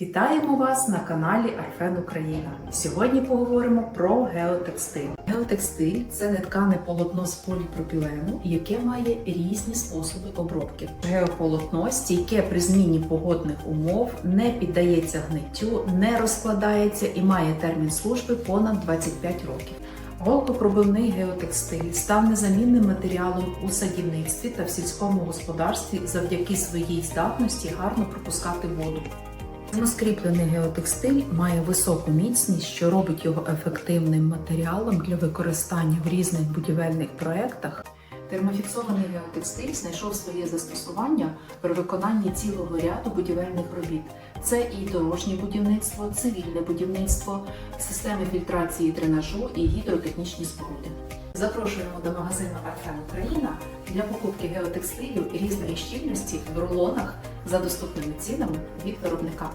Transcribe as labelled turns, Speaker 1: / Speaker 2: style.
Speaker 1: Вітаємо вас на каналі Арфен Україна. Сьогодні поговоримо про геотекстиль. Геотекстиль це неткане полотно з поліпропілену, яке має різні способи обробки. Геополотно стійке при зміні погодних умов, не піддається гниттю, не розкладається і має термін служби понад 25 років. Голкопробивний геотекстиль став незамінним матеріалом у садівництві та в сільському господарстві завдяки своїй здатності гарно пропускати воду. Самоскріплений геотекстиль має високу міцність, що робить його ефективним матеріалом для використання в різних будівельних проєктах. Термофіксований геотекстиль знайшов своє застосування при виконанні цілого ряду будівельних робіт. Це і дорожнє будівництво, цивільне будівництво, системи фільтрації дренажу і гідротехнічні споруди. Запрошуємо до магазину Арфен Україна для покупки геотекстилю різної щільності в рулонах за доступними цінами від виробника.